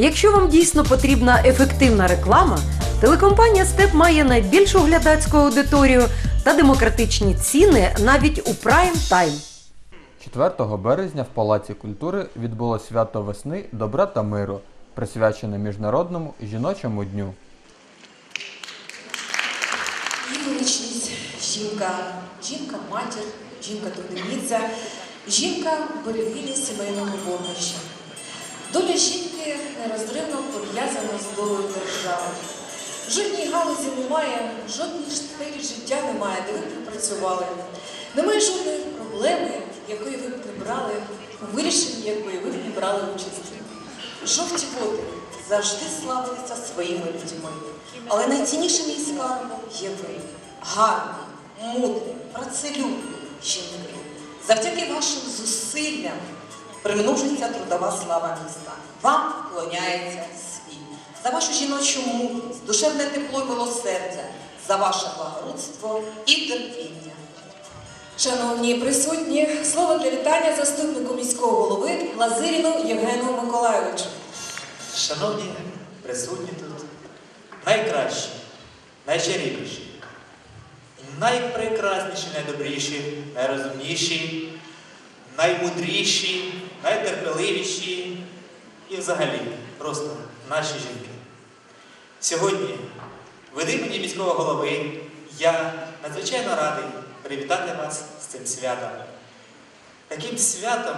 Якщо вам дійсно потрібна ефективна реклама, телекомпанія Степ має найбільшу глядацьку аудиторію та демократичні ціни навіть у прайм тайм. 4 березня в Палаці культури відбулось свято весни, добра та миру, присвячене Міжнародному жіночому дню. Величність жінка, жінка матір, жінка трудівниця, жінка берегиня сімейного вогнища. Доля жінки нерозривно пов'язана з долею держави. Жодній галузі немає, жодній сфері життя немає, де ви б працювали. Немає жодної проблеми, якої ви б не брали, у якої ви б не брали участі. Жовті води завжди славилися своїми людьми. Але найціннішим її скарбом є ви. Гарні, мудрі, працелюбні жінки. Завдяки вашим зусиллям примножиться трудова слава міста. Вам вклоняється світ. За вашу жіночу мудрість, душевне тепло і милосердя, за ваше благородство і терпіння. Шановні присутні, слово для вітання заступнику міського голови Лазиріну Євгену Миколайовичу. Шановні присутні тут, найкращі, найчарівніші, найпрекрасніші, найдобріші, найрозумніші, наймудріші, найтерпеливіші і взагалі просто наші жінки. Сьогодні, від імені міського голови, я надзвичайно радий привітати вас з цим святом. Таким святом,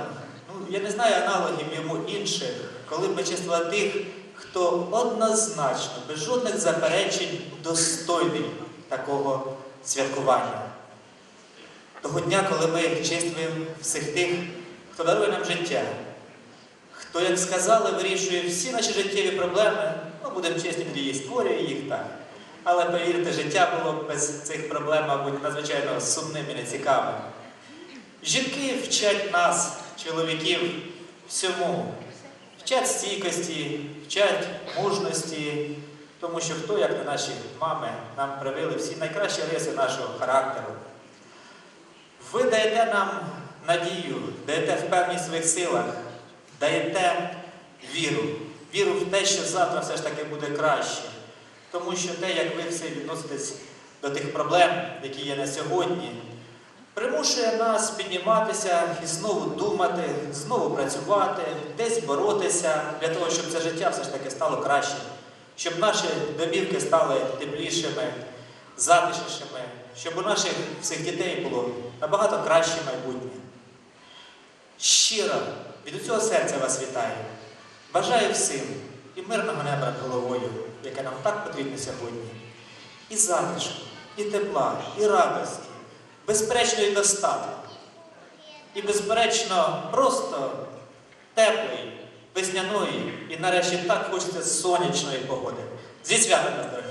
ну я не знаю аналогів йому інших, коли ми числили тих, хто однозначно, без жодних заперечень, достойний такого святкування. Того дня, коли ми чествуємо всіх тих, хто дарує нам життя, хто, як сказали, вирішує всі наші життєві проблеми, ну будемо чесні, і створює їх так. Але повірте, життя було без цих проблем, мабуть, надзвичайно сумним і нецікавим. Жінки вчать нас, чоловіків, всьому. Вчать стійкості, вчать мужності, тому що хто, як не наші мами, нам привили всі найкращі риси нашого характеру. Ви даєте нам надію, даєте впевненість в своїх силах, даєте віру, віру в те, що завтра все ж таки буде краще. Тому що те, як ви все відноситесь до тих проблем, які є на сьогодні, примушує нас підніматися і знову думати, знову працювати, десь боротися для того, щоб це життя все ж таки стало кращим, щоб наші домівки стали теплішими, затишнішими, щоб у наших всіх дітей було набагато краще майбутнє. Щиро від усього серця вас вітаю. Бажаю всім і мирного неба над головою, яке нам так потрібно сьогодні, і затишку, і тепла, і радості, безперечно, і достатку. І, безперечно, просто теплої, весняної і нарешті так хочеться сонячної погоди. Зі святом нас, дорогі!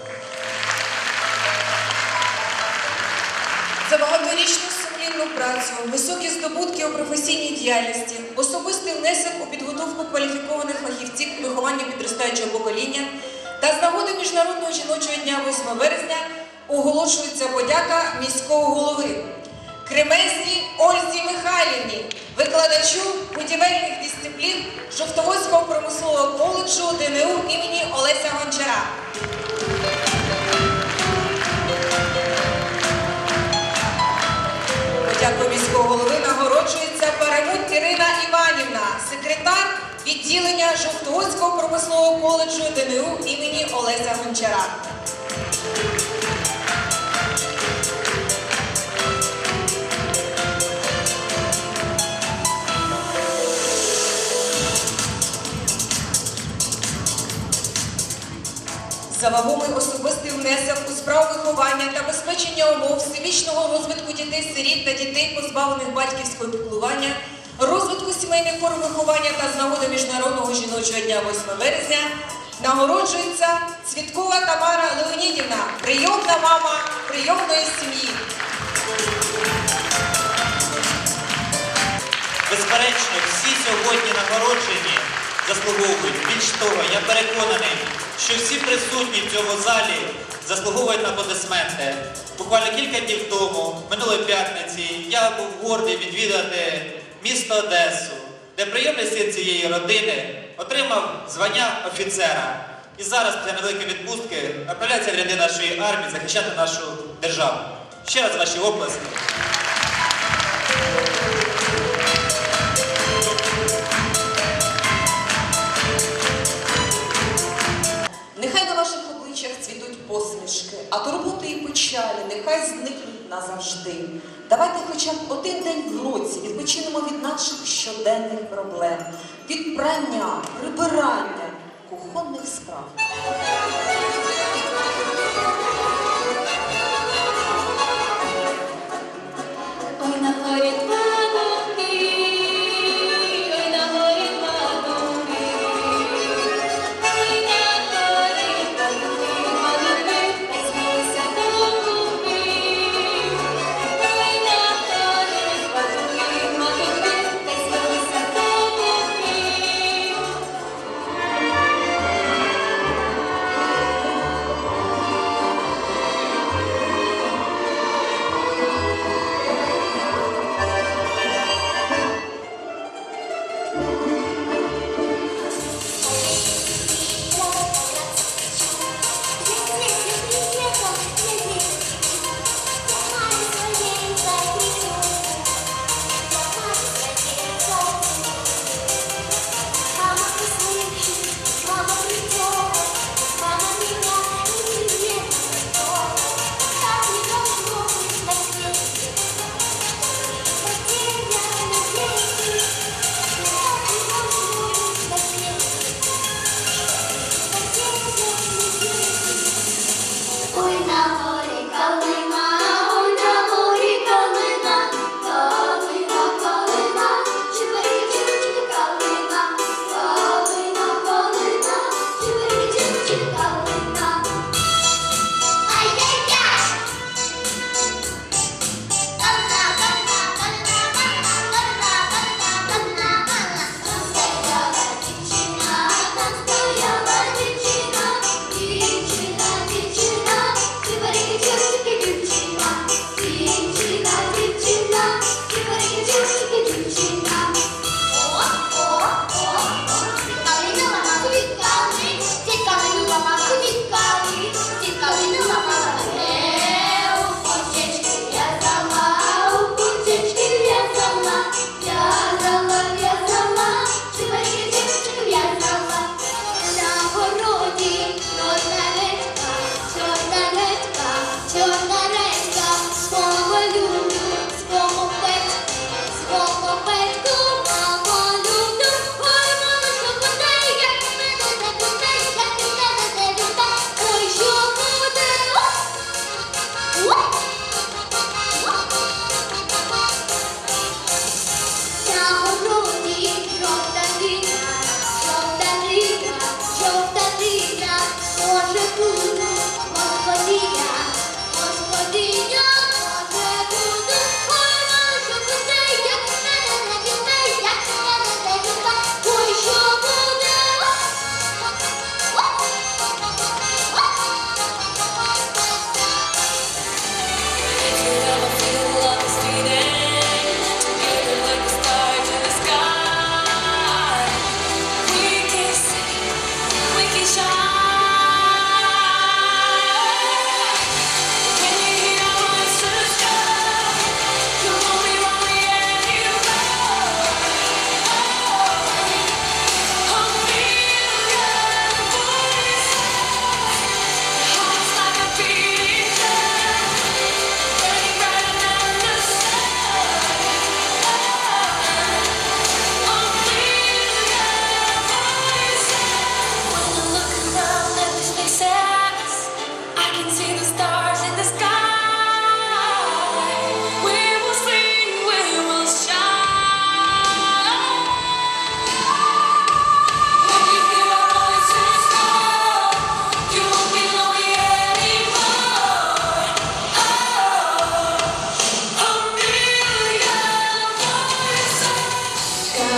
За багаторічну сумлінну працю, високі здобутки у професійній діяльності, особистий внесок у підготовку кваліфікованих фахівців виховання підростаючого покоління та з нагоди Міжнародного жіночого дня 8 березня оголошується подяка міського голови Кремезній Ользі Михайлівні, викладачу будівельних дисциплін Жовтоводського промислового коледжу ДНУ імені Олеся Гончара. Подякою міського голови нагороджується Перемут Ірина Іванівна, секретар відділення Жовтоводського промислового коледжу ДНУ імені Олеся Гончара. За вагомий внесок у справу виховання та забезпечення умов всебічного розвитку дітей-сиріт та дітей, позбавлених батьківського піклування, розвитку сімейних форм виховання та з нагоди Міжнародного жіночого дня 8 березня нагороджується Цвіткова Тамара Леонідівна, прийомна мама прийомної сім'ї. Безперечно, всі сьогодні нагороджені заслуговують. Більш того, я переконаний, що всі присутні в цьому залі заслуговують на аплодисменти. Буквально кілька днів тому, минулої п'ятниці, я був гордий відвідати місто Одесу, де прийомний син цієї родини отримав звання офіцера. І зараз, після невеликої відпустки, апеляція ряди нашої армії захищати нашу державу. Ще раз ваші оплески. назавжди. Давайте хоча б один день в році відпочинемо від наших щоденних проблем, від прання, прибирання, кухонних справ.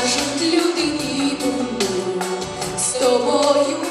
кажуть людині, з тобою.